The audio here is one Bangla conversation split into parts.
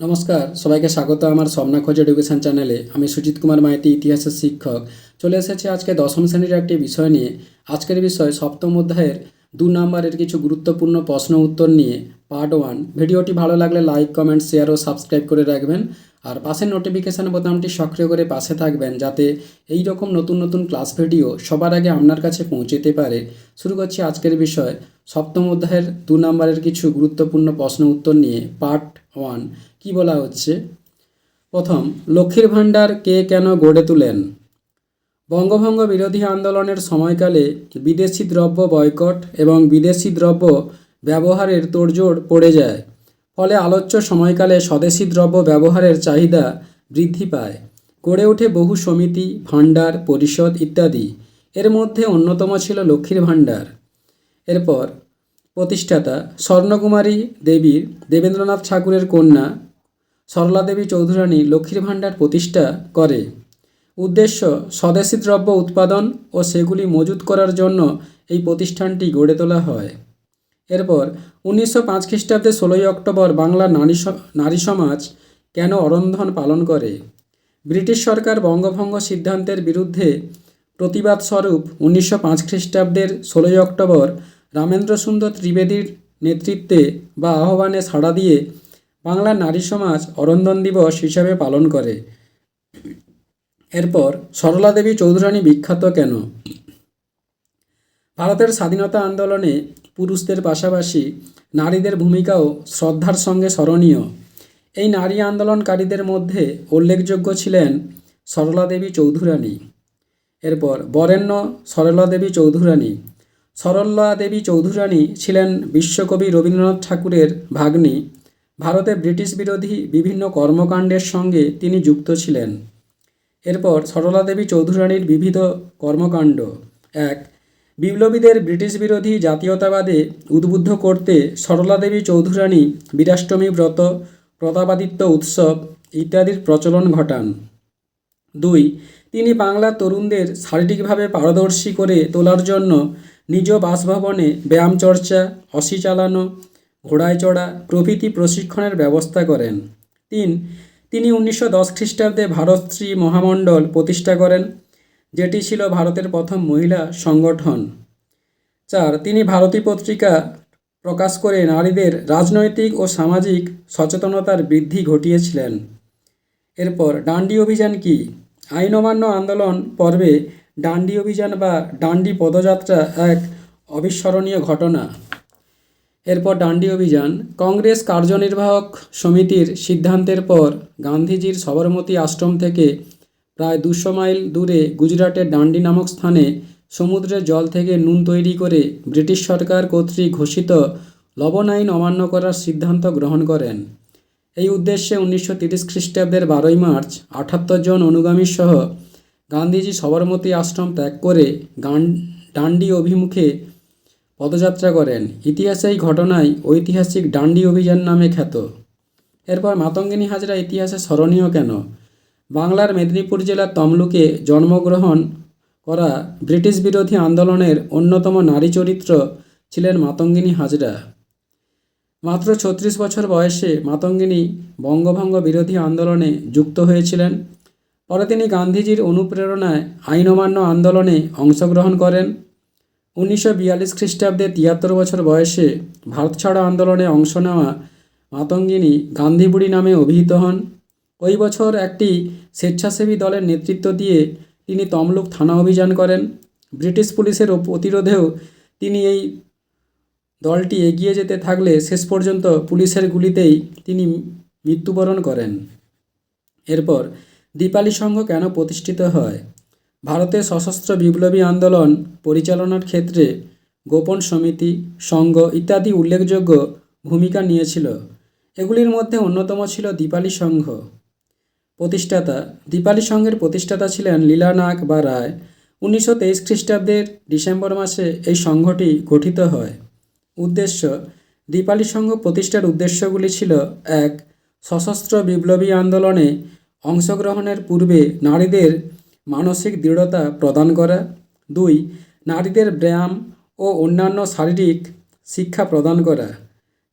নমস্কার, সবাইকে স্বাগত আমার স্বপ্না খোঁজ এডুকেশন চ্যানেলে। আমি সুজিত কুমার মাইতি, ইতিহাসের শিক্ষক। চলে এসেছি আজকে দশম শ্রেণির একটি বিষয় নিয়ে। আজকের বিষয় সপ্তম অধ্যায়ের দু নম্বরের কিছু গুরুত্বপূর্ণ প্রশ্ন উত্তর নিয়ে পার্ট ওয়ান ভিডিওটি ভালো লাগলে লাইক কমেন্ট শেয়ার ও সাবস্ক্রাইব করে রাখবেন। আর পাশের নোটিফিকেশান বোতামটি সক্রিয় করে পাশে থাকবেন, যাতে এই রকম নতুন নতুন ক্লাস ভিডিও সবার আগে আপনার কাছে পৌঁছতে পারে। শুরু করছি আজকের বিষয়। সপ্তম অধ্যায়ের দু নম্বরের কিছু গুরুত্বপূর্ণ প্রশ্ন উত্তর নিয়ে পার্ট ওয়ান। কি বলা হচ্ছে? প্রথম, লক্ষ্মীর ভাণ্ডার কে কেন গড়ে তোলেন? বঙ্গভঙ্গ বিরোধী আন্দোলনের সময়কালে বিদেশি দ্রব্য বয়কট এবং বিদেশি দ্রব্য ব্যবহারের তোড়জোড় পড়ে যায়, ফলে আলোচ্য সময়কালে স্বদেশি দ্রব্য ব্যবহারের চাহিদা বৃদ্ধি পায়। গড়ে ওঠে বহু সমিতি, ভাণ্ডার, পরিষদ ইত্যাদি। এর মধ্যে অন্যতম ছিল লক্ষ্মীর ভাণ্ডার। এরপর প্রতিষ্ঠাতা স্বর্ণকুমারী দেবীর দেবেন্দ্রনাথ ঠাকুরের কন্যা সরলা দেবী চৌধুরানী লক্ষ্মীর ভাণ্ডার প্রতিষ্ঠা করে। উদ্দেশ্য স্বদেশি দ্রব্য উৎপাদন ও সেগুলি মজুত করার জন্য এই প্রতিষ্ঠানটি গড়ে তোলা হয়। এরপর উনিশশো পাঁচ খ্রিস্টাব্দে ষোলোই অক্টোবর বাংলা নারী নারী সমাজ কেন অরন্ধন পালন করে? ব্রিটিশ সরকার বঙ্গভঙ্গ সিদ্ধান্তের বিরুদ্ধে প্রতিবাদ স্বরূপ উনিশশো পাঁচ খ্রিস্টাব্দের ষোলোই অক্টোবর রামেন্দ্র সুন্দর ত্রিবেদীর নেতৃত্বে বা আহ্বানে সাড়া দিয়ে বাংলার নারী সমাজ অরন্ধন দিবস হিসাবে পালন করে। এরপর সরলা দেবী চৌধুরানী বিখ্যাত কেন? ভারতের স্বাধীনতা আন্দোলনে পুরুষদের পাশাপাশি নারীদের ভূমিকাও শ্রদ্ধার সঙ্গে স্মরণীয়। এই নারী আন্দোলনকারীদের মধ্যে উল্লেখযোগ্য ছিলেন সরলা দেবী চৌধুরানী। এরপর বরেণ্য সরলা দেবী চৌধুরানী। সরলা দেবী চৌধুরানী ছিলেন বিশ্বকবি রবীন্দ্রনাথ ঠাকুরের ভাগ্নি। ভারতে ব্রিটিশ বিরোধী বিভিন্ন কর্মকাণ্ডের সঙ্গে তিনি যুক্ত ছিলেন। এরপর সরলা দেবী চৌধুরানীর বিবিধ কর্মকাণ্ড। এক, বিপ্লবীদের ব্রিটিশ বিরোধী জাতীয়তাবাদে উদ্বুদ্ধ করতে সরলা দেবী চৌধুরানী বীরাষ্টমী ব্রত, প্রতাপাদিত্য উৎসব ইত্যাদির প্রচলন ঘটান। দুই, তিনি বাংলার তরুণদের শারীরিকভাবে পারদর্শী করে তোলার জন্য নিজ বাসভবনে ব্যায়াম চর্চা, অসি চালানো, ঘোড়ায় চড়া প্রভৃতি প্রশিক্ষণের ব্যবস্থা করেন। তিন, তিনি উনিশশো দশ খ্রিস্টাব্দে ভারতশ্রী মহামণ্ডল প্রতিষ্ঠা করেন, যেটি ছিল ভারতের প্রথম মহিলা সংগঠন। চার, তিনি ভারতী পত্রিকা প্রকাশ করে নারীদের রাজনৈতিক ও সামাজিক সচেতনতার বৃদ্ধি ঘটিয়েছিলেন। এরপর ডান্ডি অভিযান কি? আইন অমান্য আন্দোলন পর্বে ডান্ডি অভিযান বা ডান্ডি পদযাত্রা এক অবিস্মরণীয় ঘটনা। এরপর ডান্ডি অভিযান, কংগ্রেস কার্যনির্বাহক সমিতির সিদ্ধান্তের পর গান্ধীজির সবরমতী আশ্রম থেকে প্রায় দুশো মাইল দূরে গুজরাটের ডান্ডি নামক স্থানে সমুদ্রের জল থেকে নুন তৈরি করে ব্রিটিশ সরকার কর্তৃক ঘোষিত লবণ আইন অমান্য করার সিদ্ধান্ত গ্রহণ করেন। এই উদ্দেশ্যে উনিশশো তিরিশ খ্রিস্টাব্দের বারোই মার্চ আটাত্তর জন অনুগামী সহ গান্ধীজি সবরমতী আশ্রম ত্যাগ করে গান, ডান্ডি অভিমুখে পদযাত্রা করেন। ইতিহাসে এই ঘটনায় ঐতিহাসিক ডান্ডি অভিযান নামে খ্যাত। এরপর মাতঙ্গিনী হাজরা ইতিহাসে স্মরণীয় কেন? বাংলার মেদিনীপুর জেলার তমলুকে জন্মগ্রহণ করা ব্রিটিশ বিরোধী আন্দোলনের অন্যতম নারী চরিত্র ছিলেন মাতঙ্গিনী হাজরা। মাত্র ছত্রিশ বছর বয়সে মাতঙ্গিনী বঙ্গভঙ্গ বিরোধী আন্দোলনে যুক্ত হয়েছিলেন। পরে তিনি গান্ধীজির অনুপ্রেরণায় আইন অমান্য আন্দোলনে অংশগ্রহণ করেন। উনিশশো বিয়াল্লিশ খ্রিস্টাব্দে তিয়াত্তর বছর বয়সে ভারত ছাড়ো আন্দোলনে অংশ নেওয়া মাতঙ্গিনী গান্ধীবুড়ি নামে অভিহিত হন। ওই বছর একটি স্বেচ্ছাসেবী দলের নেতৃত্ব দিয়ে তিনি তমলুক থানা অভিযান করেন। ব্রিটিশ পুলিশের প্রতিরোধেও তিনি এই দলটি এগিয়ে যেতে থাকলে শেষ পর্যন্ত পুলিশের গুলিতেই তিনি মৃত্যুবরণ করেন। এরপর দীপালি সংঘ কেন প্রতিষ্ঠিত হয়? ভারতের সশস্ত্র বিপ্লবী আন্দোলন পরিচালনার ক্ষেত্রে গোপন সমিতি, সংঘ ইত্যাদি উল্লেখযোগ্য ভূমিকা নিয়েছিল। এগুলির মধ্যে অন্যতম ছিল দীপালি সংঘ। প্রতিষ্ঠাতা, দীপালি সংঘের প্রতিষ্ঠাতা ছিলেন লীলানাগ বা রায়। উনিশশো তেইশ খ্রিস্টাব্দের ডিসেম্বর মাসে এই সংঘটি গঠিত হয়। উদ্দেশ্য, দীপালি সংঘ প্রতিষ্ঠার উদ্দেশ্যগুলি ছিল, এক, সশস্ত্র বিপ্লবী আন্দোলনে অংশগ্রহণের পূর্বে নারীদের মানসিক দৃঢ়তা প্রদান করা। দুই, নারীদের ব্যায়াম ও অন্যান্য শারীরিক শিক্ষা প্রদান করা।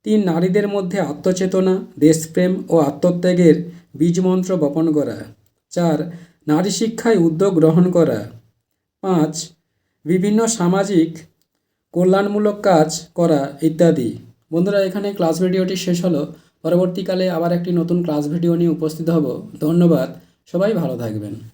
তিন, নারীদের মধ্যে আত্মচেতনা, দেশপ্রেম ও আত্মত্যাগের বীজমন্ত্র বপন করা। চার, নারী শিক্ষায় উদ্যোগ গ্রহণ করা। পাঁচ, বিভিন্ন সামাজিক কল্যাণমূলক কাজ করা ইত্যাদি। বন্ধুরা, এখানে ক্লাস ভিডিওটি শেষ হলো। পরবর্তীকালে আবার একটি নতুন ক্লাস ভিডিও নিয়ে উপস্থিত হব। ধন্যবাদ। সবাই ভালো থাকবেন।